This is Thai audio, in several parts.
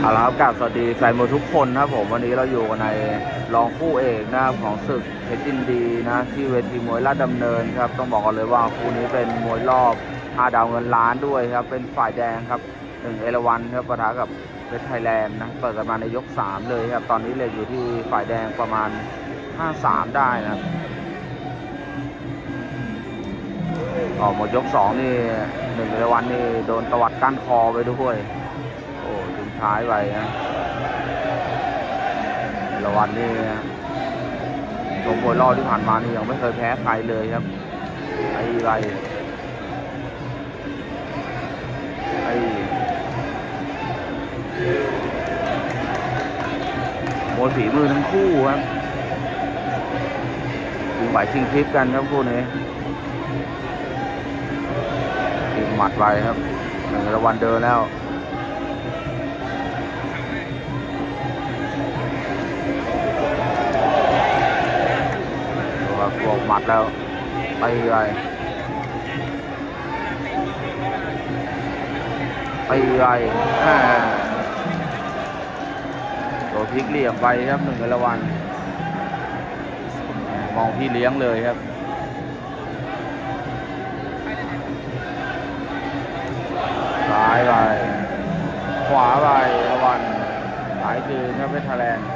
เอาละครับกราบสวัสดีแฟนมวยทุกคนนะครับผมวันนี้เราอยู่กันในรองคู่เอกนะครับของศึกเพชรยินดีนะ ที่เวทีมวยลาดดำเนินครับ ต้องบอกกันเลยว่าคู่นี้เป็นมวยรอบ5ดาวเงินล้านด้วยครับ เป็นฝ่ายแดงครับหนึ่งเอราวันครับปะทะกับเพชรไทยแลนด์นะเปิดกันมาในยก 3 เลยครับ ตอนนี้เลยอยู่ที่ฝ่ายแดงประมาณ 5-3 ได้นะครับออกหมดยก 2 นี่หนึ่งเอราวันนี่โดนตวัดก้านคอไปด้วย ท้ายไปนะเอราวันนี่ชมมวยรอบที่ผ่านมานี่ยังไม่เคยแพ้ใครเลยครับ ไอ้ไรไอ้มวยฝีมือทั้งคู่ครับชิงไหวชิงพลิกกันครับคู่นี้ชิงหมัดไปครับหนึ่งราวันเดินแล้ว บวกหมัดแล้วไปไปไปไปอ่าตัวพลิกเหลี่ยมไปครับหนึ่งเอราวันมองพี่เลี้ยงเลยครับซ้ายไปขวาไปราวันสายคืนครับเพชรไทแลนด์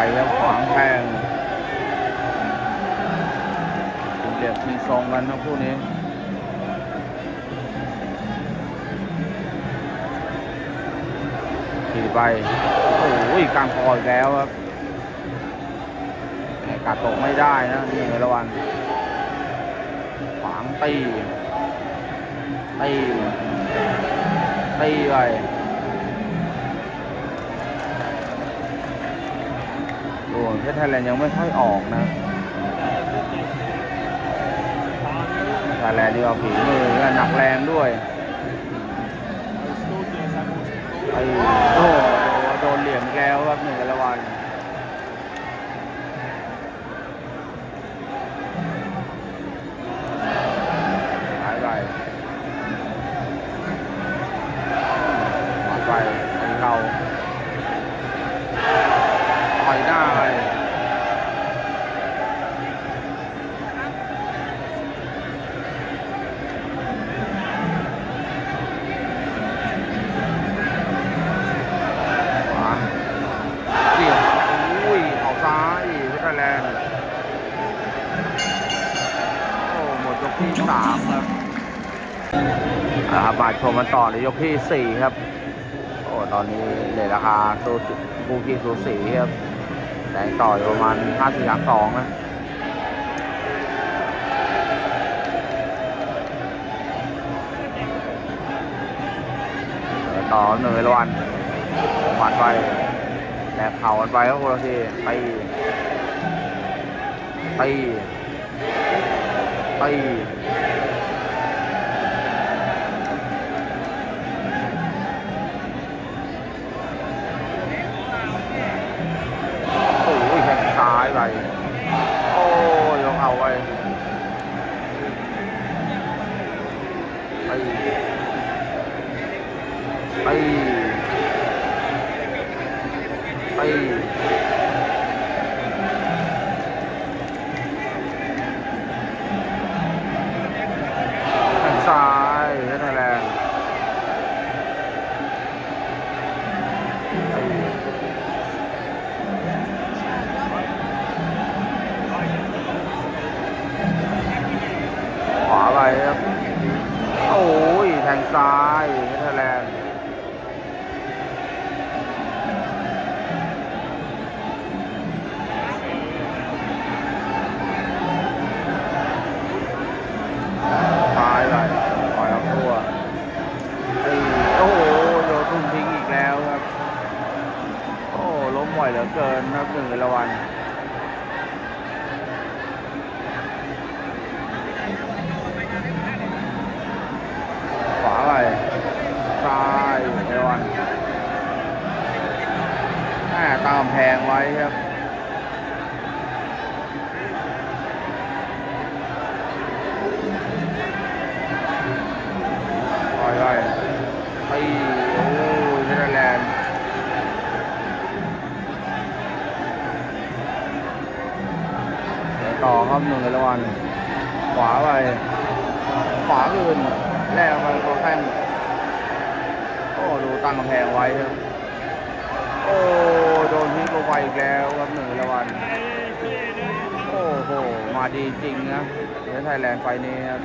อ้ยแทงไปแล้วขวางแทงเป็นเหลี่ยมมีทรงกันทั้งคู่นี้ขี่ไป โอ้ยกลางคออีกแล้วครับแกัดตกไม่ได้นะนี่ระวังขวางตีตีตีไป โอ้เพชรไทยแลนด์ยังไม่ค่อยออกนะไทยแลนด์ดีเอาฝีมือและหนักแรงด้วยไอ้โอ้โหโดนเหลี่ยมแกแล้วครับหนึ่งละวัน สามครับเอาละครับมาชมกันต่อในยกที่สี่ครับ โอ้ตอนนี้เลยราคาสูสีคู่ขี้สูสีครับแดงต่ออยู่ประมาณห้าสี่สามสองนะต่อเหนึ่งละวันหมัดไปแลกเข่ากันไปครับคนละทีตีตีตีโอ้ ตีไเหลือเกินนับหนึ่งละวัน วาไป ขวาอื่นแลกไปตัวแข้งโอ้ดูตั้งกำแพงไว้ครับโอ้โดนทิ้งลงไปอีกแล้วครับหนึ่งละวัน โอ้โหมาดีจริงนะเดี๋ยวไทยแลนด์ไฟนี้ครับ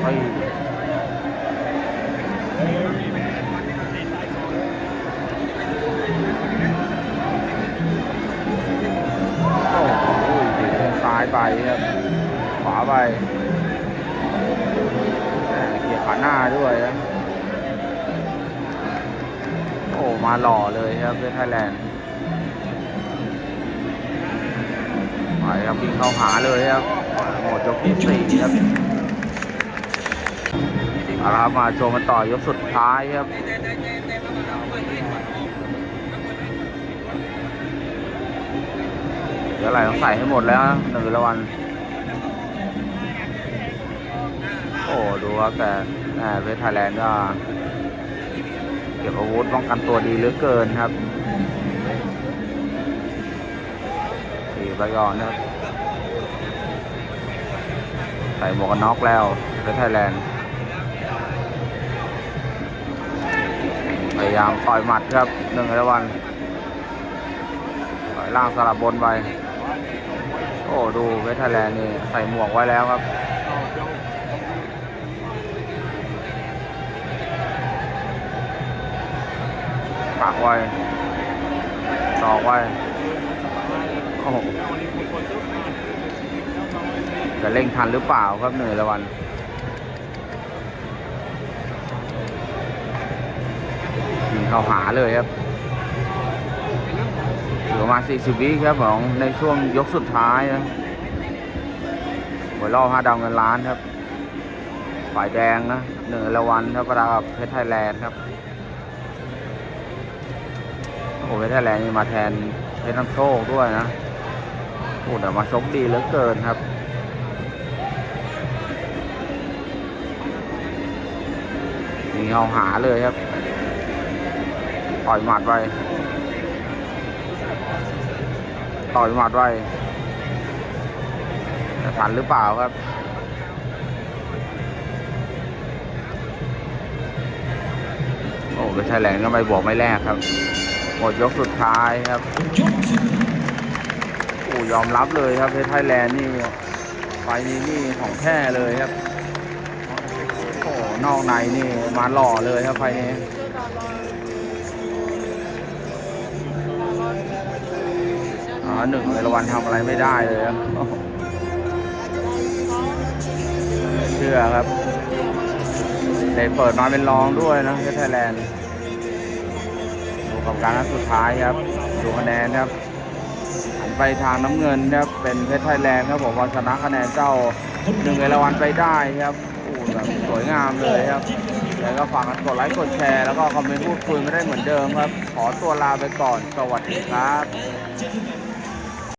ไปายไปครับขวาไปแหม่เกี่ยวขาหน้าด้วยนะโอ้มาหล่อเลยครับเพื่อไทยแลนด์ไปครับวิ่งเข้าหาเลยครับหมดยกที่สี่ครับเอาละครับมาชมกันต่อยกสุดท้ายครับ เดี๋ยวอะไรต้องใส่ให้หมดแล้วหนึ่งละวัน โอ้ดูครับแต่แหม่เวทไทยแลนด์ก็เก็บอาวุธป้องกันตัวดีเหลือเกินครับสี่ไปก่อนนะครับ ใส่หมวกกันน็อกแล้วเวทไทยแลนด์พยายามต่อยหมัดครับหนึ่งละวันต่อยล่างสลับบนไป อ้ดูเวทแลนด์นี่ใส่หมวกไว้แล้วครับปักไว้ตอกไว้โอ้โหจะเร่งทันหรือเปล่าครับเหนื่อยละวันยิงเข้าหาเลยครับ ประมาณ 40 วิครับของในช่วงยกสุดท้ายนะหวยรอบห้าดาวเงินล้านครับ ฝ่ายแดงนะเหนื่อละวันครับประดากับเพชรไทยแลนด์ครับ โอ้เพชรไทยแลนด์มาแทนเพชรน้ำโชคด้วยนะโอ้แต่มาชกดีเหลือเกินครับยิงเอาหาเลยครับต่อยหมัดไว้ ต่อยหมัดไว้จะทันหรือเปล่าครับโอ้เพชรไทแลนด์ก็ไม่บวกไม่แลกครับหมดยกสุดท้ายครับโอ้ยอมรับเลยครับเพชรไทยแลนด์นี่ไฟนี้นี่ของแท้เลยครับโอ้นอกในนี่มาหล่อเลยครับไฟนี้ หนึ่งในละวันทำอะไรไม่ได้เลยเชื่อครับได้เปิดมาเป็นรองด้วยนะเพชรไทยแลนด์ดูกับการนัดสุดท้ายครับ ดูคะแนนครับหันไปทางน้ำเงินครับ เป็นเพชรไทยแลนด์ครับผมว่าชนะคะแนนเจ้าหนึ่งเอราวันไปได้ครับโอ้แบบสวยงามเลยครับ แล้วก็ฝากกันกดไลค์กดแชร์ แล้วก็คอมเมนต์พูดคุยไม่ได้เหมือนเดิมครับ ขอตัวลาไปก่อน สวัสดีครับ